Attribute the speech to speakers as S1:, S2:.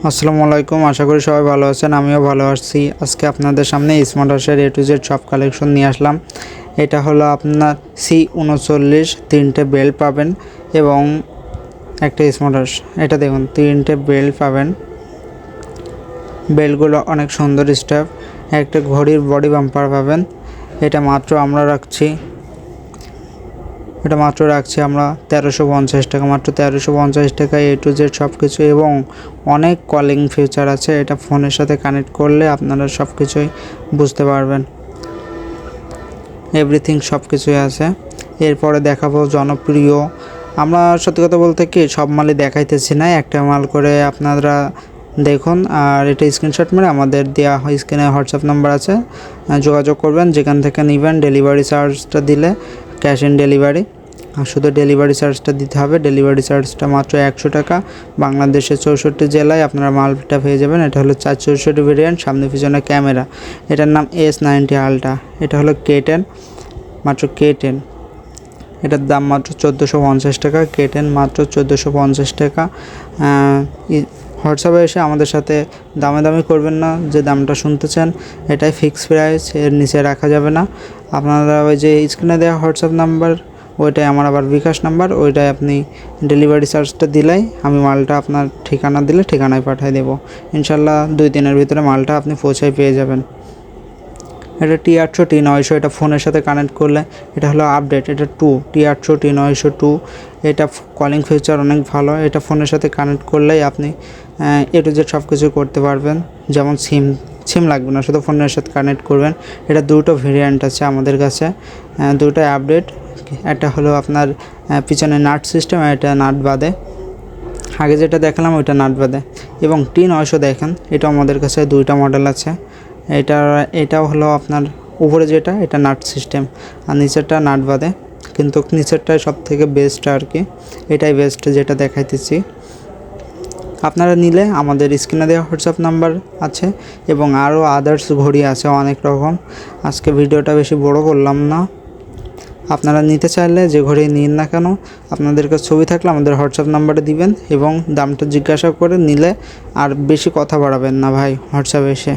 S1: আসসালামু আলাইকুম, আশা করি সবাই ভালো আছেন, আমিও ভালো আছি। আজকে আপনাদের সামনে স্মার্ট ওয়াশের এ টু জেড সব কালেকশন নিয়ে আসলাম। এটা হলো আপনার সি উনচল্লিশ, তিনটে বেল্ট পাবেন এবং একটা স্মার্ট ওয়াশ এটা দেখুন, তিনটে বেল্ট পাবেন। বেল্টগুলো অনেক সুন্দর স্টাফ একটা ঘড়ির বডি বাম্পার পাবেন। এটা মাত্র আমরা রাখছি। এটা মাত্র রাখছি আমরা তেরোশো পঞ্চাশ টাকা। মাত্র তেরোশো পঞ্চাশ টাকায় এ টু জেড সব কিছু এবং অনেক কলিং ফিচার আছে। এটা ফোনের সাথে কানেক্ট করলে আপনারা সব কিছুই বুঝতে পারবেন। এভরিথিং সব কিছুই আছে। এরপরে দেখাবো জনপ্রিয়। আমরা সত্যি কথা বলতে কি, সব মালই দেখাইতেছি না। একটা মাল করে আপনারা দেখুন। আর এটা স্ক্রিনশট মেরে আমাদের দেওয়া স্ক্রিনে হোয়াটসঅ্যাপ নাম্বার আছে। যোগাযোগ করবেন। যেখান থেকে নেবেন ডেলিভারি চার্জটা দিলে। Cash on delivery. আর শুধু ডেলিভারি চার্জটা দিতে হবে। ডেলিভারি চার্জটা মাত্র একশো টাকা। বাংলাদেশের চৌষট্টি জেলায় আপনারা মালটা পেয়ে যাবেন। এটা হলো চার চৌষট্টি ভেরিয়েন্ট সামনে পিছনে ক্যামেরা। এটার নাম এস নাইনটি আলট্রা। এটা হলো কে টেন মাত্র কে টেন এটার দাম মাত্র চোদ্দোশো পঞ্চাশ টাকা। কে টেন মাত্র চোদ্দোশো পঞ্চাশ টাকা। হোয়াটসঅ্যাপে এসে আমাদের সাথে দামে দামি করবেন না, যে দামটা শুনতে চান এটাই ফিক্স প্রাইস এর নিচে রাখা যাবে না। আপনারা ওই যে স্ক্রিনে দেওয়া হোয়াটসঅ্যাপ নাম্বার, ওইটাই আমার আবার বিকাশ নাম্বার, ওইটাই আপনি ডেলিভারি চার্জটা দিলেই আমি মালটা আপনার ঠিকানা দিলে ঠিকানায় পাঠিয়ে দেবো। ইনশাল্লাহ দুই দিনের ভিতরে মালটা আপনি পৌঁছায় পেয়ে যাবেন। এটা টি আটশো টি নয়শো, এটা ফোনের সাথে কানেক্ট করলে এটা হলো আপডেট এটা টু টি আটশো টি নয়শো টু এটা কলিং ফিচার অনেক ভালো, এটা ফোনের সাথে কানেক্ট করলেই আপনি এ টু জেড সব কিছু করতে পারবেন। যেমন সিম সিম লাগবে না, শুধু ফোনের সাথে কানেক্ট করবেন। এটা দুটো ভেরিয়েন্ট আছে আমাদের কাছে। দুটোই আপডেট একটা হলো আপনার পিছনে নাট সিস্টেম আর এটা নাট বাদে। আগে যেটা দেখালাম ওইটা নাট বাদে। এবং টি নয়শো দেখেন এটা আমাদের কাছে দুইটা মডেল আছে। এটা, এটাও হলো আপনার উপরে যেটা, এটা নাট সিস্টেম আর নিচেরটা নাট বাদে। কিন্তু নিচেরটাই সব থেকে বেস্ট আর কি। এটাই বেস্ট যেটা দেখাইতেছি। আপনারা নিলে আমাদের স্ক্রিনে দেওয়া হোয়াটসঅ্যাপ নাম্বার আছে এবং আরও আদার্স ঘড়ি আছে অনেক রকম। আজকে ভিডিওটা বেশি বড় করলাম না। আপনারা নিতে চাইলে যে ঘড়ি নিন না কেন, আপনাদের কাছে ছবি থাকলে আমাদের হোয়াটসঅ্যাপ নাম্বারে দিবেন এবং দামটা জিজ্ঞাসা করে নিলে আর বেশি কথা বাড়াবেন না ভাই হোয়াটসঅ্যাপে এসে।